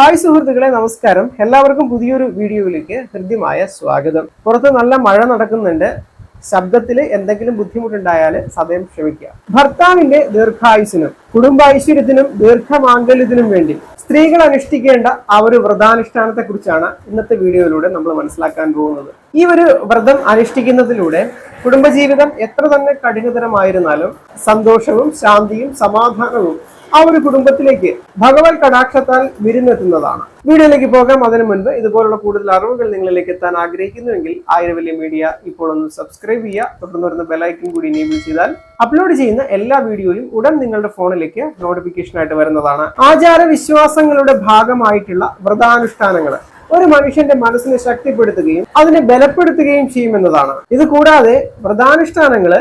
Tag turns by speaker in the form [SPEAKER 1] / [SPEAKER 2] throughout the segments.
[SPEAKER 1] Hi സുഹൃത്തുക്കളെ നമസ്കാരം. എല്ലാവർക്കും പുതിയൊരു വീഡിയോയിലേക്ക് ഹൃദ്യമായ സ്വാഗതം. പുറത്ത് നല്ല മഴ നടക്കുന്നുണ്ട്. ശബ്ദത്തിൽ എന്തെങ്കിലും ബുദ്ധിമുട്ടുണ്ടായാൽ സദയം ക്ഷമിക്കുക. ഭർത്താവിന്റെ ദീർഘായുസിനും കുടുംബൈശ്വര്യത്തിനും ദീർഘമാംഗല്യത്തിനും വേണ്ടി സ്ത്രീകൾ അനുഷ്ഠിക്കേണ്ട ആ ഒരു വ്രതാനുഷ്ഠാനത്തെ കുറിച്ചാണ് ഇന്നത്തെ വീഡിയോയിലൂടെ നമ്മൾ മനസ്സിലാക്കാൻ പോകുന്നത്. ഈ ഒരു വ്രതം അനുഷ്ഠിക്കുന്നതിലൂടെ കുടുംബജീവിതം എത്ര തന്നെ കഠിനതരമായിരുന്നാലും സന്തോഷവും ശാന്തിയും സമാധാനവും ആ ഒരു കുടുംബത്തിലേക്ക് ഭഗവത് കടാക്ഷത്താൽ വിരുന്നെത്തുന്നതാണ്. വീഡിയോയിലേക്ക് പോകാം. അതിനു മുൻപ് ഇതുപോലുള്ള കൂടുതൽ അറിവുകൾ നിങ്ങളിലേക്ക് എത്താൻ ആഗ്രഹിക്കുന്നുവെങ്കിൽ ആയിരം വലിയ മീഡിയ ഇപ്പോൾ ഒന്ന് സബ്സ്ക്രൈബ് ചെയ്യുക. തുടർന്ന് വരുന്ന ബെലൈക്കും കൂടി എനേബിൾ ചെയ്താൽ അപ്ലോഡ് ചെയ്യുന്ന എല്ലാ വീഡിയോയും ഉടൻ നിങ്ങളുടെ ഫോണിലേക്ക് നോട്ടിഫിക്കേഷൻ ആയിട്ട് വരുന്നതാണ്. ആചാര വിശ്വാസങ്ങളുടെ ഭാഗമായിട്ടുള്ള വ്രതാനുഷ്ഠാനങ്ങൾ. ഒരു മനുഷ്യന്റെ മനസ്സിനെ ശക്തിപ്പെടുത്തുകയും അതിനെ ബലപ്പെടുത്തുകയും ചെയ്യുമെന്നതാണ്. ഇത് കൂടാതെ വ്രതാനുഷ്ഠാനങ്ങൾ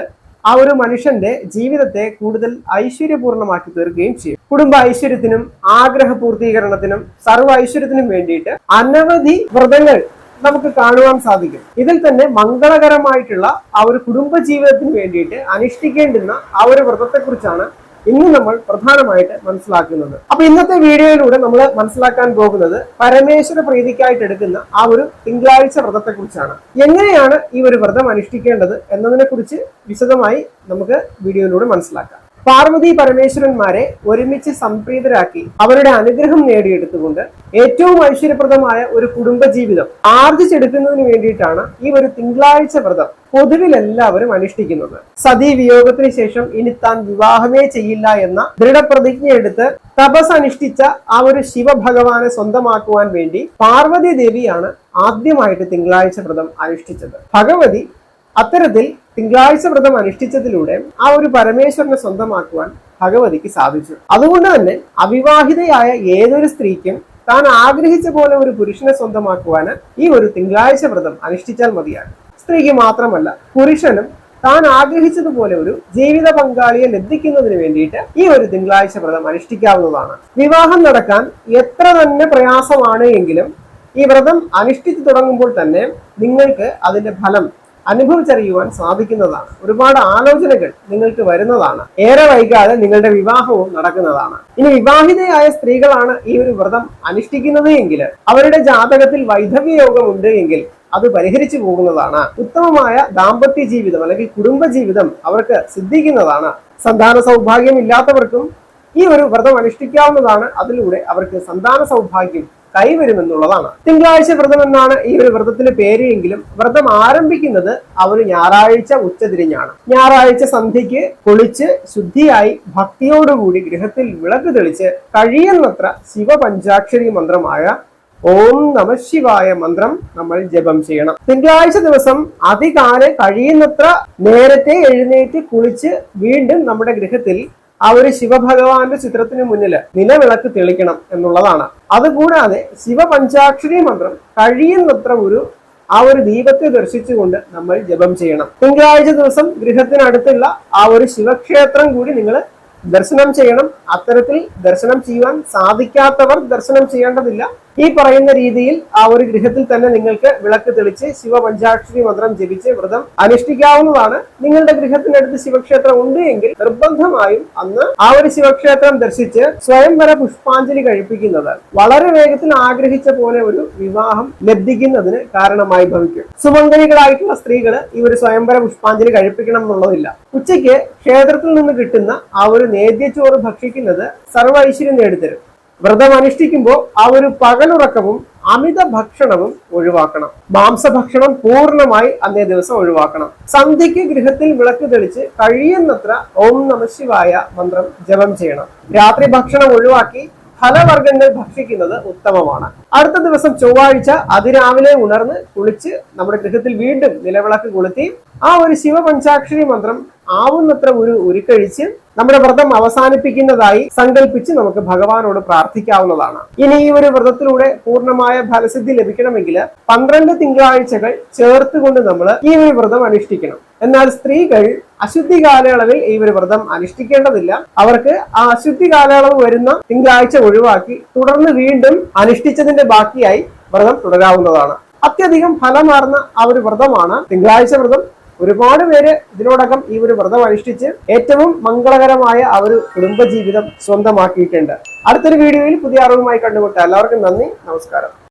[SPEAKER 1] ആ ഒരു മനുഷ്യന്റെ ജീവിതത്തെ കൂടുതൽ ഐശ്വര്യപൂർണമാക്കി തീർക്കുകയും ചെയ്യും. കുടുംബ ഐശ്വര്യത്തിനും ആഗ്രഹ പൂർത്തീകരണത്തിനും സർവ ഐശ്വര്യത്തിനും വേണ്ടിയിട്ട് അനവധി വ്രതങ്ങൾ നമുക്ക് കാണുവാൻ സാധിക്കും. ഇതിൽ തന്നെ മംഗളകരമായിട്ടുള്ള ആ ഒരു കുടുംബ ജീവിതത്തിന് വേണ്ടിയിട്ട് അനുഷ്ഠിക്കേണ്ടുന്ന ആ ഒരു വ്രതത്തെക്കുറിച്ചാണ് ഇന്ന് നമ്മൾ പ്രധാനമായിട്ട് മനസ്സിലാക്കുന്നത്. അപ്പൊ ഇന്നത്തെ വീഡിയോയിലൂടെ നമ്മൾ മനസ്സിലാക്കാൻ പോകുന്നത് പരമേശ്വര പ്രീതിക്കായിട്ട് എടുക്കുന്ന ആ ഒരു തിങ്കളാഴ്ച വ്രതത്തെ കുറിച്ചാണ് എങ്ങനെയാണ് ഈ ഒരു വ്രതം അനുഷ്ഠിക്കേണ്ടത് എന്നതിനെ കുറിച്ച് വിശദമായി നമുക്ക് വീഡിയോയിലൂടെ മനസ്സിലാക്കാം. പാർവതി പരമേശ്വരന്മാരെ ഒരുമിച്ച് സംപ്രീതരാക്കി അവരുടെ അനുഗ്രഹം നേടിയെടുത്തുകൊണ്ട് ഏറ്റവും ഐശ്വര്യപ്രദമായ ഒരു കുടുംബജീവിതം ആർജിച്ചെടുക്കുന്നതിന് വേണ്ടിയിട്ടാണ് ഈ ഒരു തിങ്കളാഴ്ച വ്രതം പൊതുവിൽ എല്ലാവരും അനുഷ്ഠിക്കുന്നത്. സതി വിയോഗത്തിന് ശേഷം ഇനി താൻ വിവാഹമേ ചെയ്യില്ല എന്ന ദൃഢപ്രതിജ്ഞയെടുത്ത് തപസ് അനുഷ്ഠിച്ച ആ ഒരു ശിവഭഗവാനെ സ്വന്തമാക്കുവാൻ വേണ്ടി പാർവതി ദേവിയാണ് ആദ്യമായിട്ട് തിങ്കളാഴ്ച വ്രതം അനുഷ്ഠിച്ചത്. ഭഗവതി അത്തരത്തിൽ തിങ്കളാഴ്ച വ്രതം അനുഷ്ഠിച്ചതിലൂടെ ആ ഒരു പരമേശ്വരനെ സ്വന്തമാക്കുവാൻ ഭഗവതിക്ക് സാധിച്ചു. അതുകൊണ്ട് തന്നെ അവിവാഹിതയായ ഏതൊരു സ്ത്രീക്കും താൻ ആഗ്രഹിച്ച പോലെ ഒരു പുരുഷനെ സ്വന്തമാക്കുവാൻ ഈ ഒരു തിങ്കളാഴ്ച വ്രതം അനുഷ്ഠിച്ചാൽ മതിയാണ് സ്ത്രീക്ക് മാത്രമല്ല പുരുഷനും താൻ ആഗ്രഹിച്ചതുപോലെ ഒരു ജീവിത പങ്കാളിയെ ലഭിക്കുന്നതിന് വേണ്ടിയിട്ട് ഈ ഒരു തിങ്കളാഴ്ച വ്രതം അനുഷ്ഠിക്കാവുന്നതാണ്. വിവാഹം നടക്കാൻ എത്ര തന്നെ പ്രയാസമാണ് എങ്കിലും ഈ വ്രതം അനുഷ്ഠിച്ചു തുടങ്ങുമ്പോൾ തന്നെ നിങ്ങൾക്ക് അതിന്റെ ഫലം അനുഭവിച്ചറിയുവാൻ സാധിക്കുന്നതാണ്. ഒരുപാട് ആലോചനകൾ നിങ്ങൾക്ക് വരുന്നതാണ്. ഏറെ വൈകാതെ നിങ്ങളുടെ വിവാഹവും നടക്കുന്നതാണ്. ഇനി വിവാഹിതയായ സ്ത്രീകളാണ് ഈ ഒരു വ്രതം അനുഷ്ഠിക്കുന്നത് എങ്കിൽ അവരുടെ ജാതകത്തിൽ വൈധവ്യ യോഗം ഉണ്ട് എങ്കിൽ അത് പരിഹരിച്ചു പോകുന്നതാണ്. ഉത്തമമായ ദാമ്പത്യ ജീവിതം അല്ലെങ്കിൽ കുടുംബ ജീവിതം അവർക്ക് സിദ്ധിക്കുന്നതാണ്. സന്താന സൗഭാഗ്യം ഇല്ലാത്തവർക്കും ഈ ഒരു വ്രതം അനുഷ്ഠിക്കാവുന്നതാണ്. അതിലൂടെ അവർക്ക് സന്താന സൗഭാഗ്യം കൈവരുമെന്നുള്ളതാണ്. തിങ്കളാഴ്ച വ്രതം എന്നാണ് ഈ ഒരു വ്രതത്തിന്റെ പേര് എങ്കിലും വ്രതം ആരംഭിക്കുന്നത് ആ ഒരു ഞായറാഴ്ച ഉച്ചതിരിഞ്ഞാണ്. ഞായറാഴ്ച സന്ധ്യയ്ക്ക് കുളിച്ച് ശുദ്ധിയായി ഭക്തിയോടുകൂടി ഗൃഹത്തിൽ വിളക്ക് തെളിച്ച് കഴിയുന്നത്ര ശിവപഞ്ചാക്ഷരി മന്ത്രമായ ഓം നമ ശിവായ മന്ത്രം നമ്മൾ ജപം ചെയ്യണം. തിങ്കളാഴ്ച ദിവസം അതികാലം കഴിയുന്നത്ര നേരത്തെ എഴുന്നേറ്റ് കുളിച്ച് വീണ്ടും നമ്മുടെ ഗൃഹത്തിൽ ആ ഒരു ശിവഭഗവാന്റെ ചിത്രത്തിന് മുന്നിൽ നിലവിളക്ക് തെളിക്കണം എന്നുള്ളതാണ്. അതുകൂടാതെ ശിവപഞ്ചാക്ഷരി മന്ത്രം കഴിയുന്നത്ര ഒരു ആ ഒരു ദീപത്തെ ദർശിച്ചുകൊണ്ട് നമ്മൾ ജപം ചെയ്യണം. തിങ്കളാഴ്ച ദിവസം ഗൃഹത്തിനടുത്തുള്ള ആ ഒരു ശിവക്ഷേത്രം കൂടി നിങ്ങൾ ദർശനം ചെയ്യണം. അത്തരത്തിൽ ദർശനം ചെയ്യുവാൻ സാധിക്കാത്തവർ ദർശനം ചെയ്യേണ്ടതില്ല. ഈ പറയുന്ന രീതിയിൽ ആ ഒരു ഗൃഹത്തിൽ തന്നെ നിങ്ങൾക്ക് വിളക്ക് തെളിച്ച് ശിവപഞ്ചാക്ഷരി മന്ത്രം ജപിച്ച് വ്രതം അനുഷ്ഠിക്കാവുന്നതാണ്. നിങ്ങളുടെ ഗൃഹത്തിനടുത്ത് ശിവക്ഷേത്രം ഉണ്ട് എങ്കിൽ നിർബന്ധമായും അന്ന് ആ ഒരു ശിവക്ഷേത്രം ദർശിച്ച് സ്വയംവര പുഷ്പാഞ്ജലി കഴിപ്പിക്കുന്നത് വളരെ വേഗത്തിൽ ആഗ്രഹിച്ച പോലെ ഒരു വിവാഹം ലബ്ധിക്കുന്നതിന് കാരണമായി ഭവിക്കും. സുമംഗലികളായിട്ടുള്ള സ്ത്രീകൾ ഈ ഒരു സ്വയംവര പുഷ്പാഞ്ജലി കഴിപ്പിക്കണം എന്നുള്ളതില്ല. ഉച്ചയ്ക്ക് ക്ഷേത്രത്തിൽ നിന്ന് കിട്ടുന്ന ആ ഒരു നേദ്യച്ചോറ് ഭക്ഷിക്കുന്നത് സർവ ഐശ്വര്യം നേടിത്തരും. വ്രതം അനുഷ്ഠിക്കുമ്പോൾ ആ ഒരു പകലുറക്കവും അമിത ഭക്ഷണവും ഒഴിവാക്കണം. മാംസഭക്ഷണം പൂർണമായി അന്നേ ദിവസം ഒഴിവാക്കണം. സന്ധ്യയ്ക്ക് ഗൃഹത്തിൽ വിളക്ക് തെളിച്ച് കഴിയുന്നത്ര ഓം നമ ശിവായ മന്ത്രം ജപം ചെയ്യണം. രാത്രി ഭക്ഷണം ഒഴിവാക്കി ഫലവർഗങ്ങൾ ഭക്ഷിക്കുന്നത് ഉത്തമമാണ്. അടുത്ത ദിവസം ചൊവ്വാഴ്ച അതിരാവിലെ ഉണർന്ന് കുളിച്ച് നമ്മുടെ ഗൃഹത്തിൽ വീണ്ടും നിലവിളക്ക് കൊളുത്തി ആ ഒരു ശിവപഞ്ചാക്ഷരി മന്ത്രം ആവുന്നത്ര ഒരു ഉരുക്കഴിച്ച് നമ്മുടെ വ്രതം അവസാനിപ്പിക്കുന്നതായി സങ്കല്പിച്ച് നമുക്ക് ഭഗവാനോട് പ്രാർത്ഥിക്കാവുന്നതാണ്. ഇനി ഈ ഒരു വ്രതത്തിലൂടെ പൂർണമായ ഫലസിദ്ധി ലഭിക്കണമെങ്കിൽ പന്ത്രണ്ട് തിങ്കളാഴ്ചകൾ ചേർത്തുകൊണ്ട് നമ്മൾ ഈ ഒരു വ്രതം അനുഷ്ഠിക്കണം. എന്നാൽ സ്ത്രീകൾ അശുദ്ധി കാലയളവിൽ ഈ ഒരു വ്രതം അനുഷ്ഠിക്കേണ്ടതില്ല. അവർക്ക് ആ അശുദ്ധി കാലയളവ് വരുന്ന തിങ്കളാഴ്ച ഒഴിവാക്കി തുടർന്ന് വീണ്ടും അനുഷ്ഠിച്ചതിന്റെ ബാക്കിയായി വ്രതം തുടരാവുന്നതാണ്. അത്യധികം ഫലമാർന്ന ആ ഒരു വ്രതമാണ് തിങ്കളാഴ്ച വ്രതം. ഒരുപാട് പേര് ഇതിനോടകം ഈ ഒരു വ്രതം അനുഷ്ഠിച്ച് ഏറ്റവും മംഗളകരമായ ആ ഒരു കുടുംബജീവിതം സ്വന്തമാക്കിയിട്ടുണ്ട്. അടുത്തൊരു വീഡിയോയിൽ പുതിയ അറിവുമായി കണ്ടുമുട്ടാം. എല്ലാവർക്കും നന്ദി നമസ്കാരം.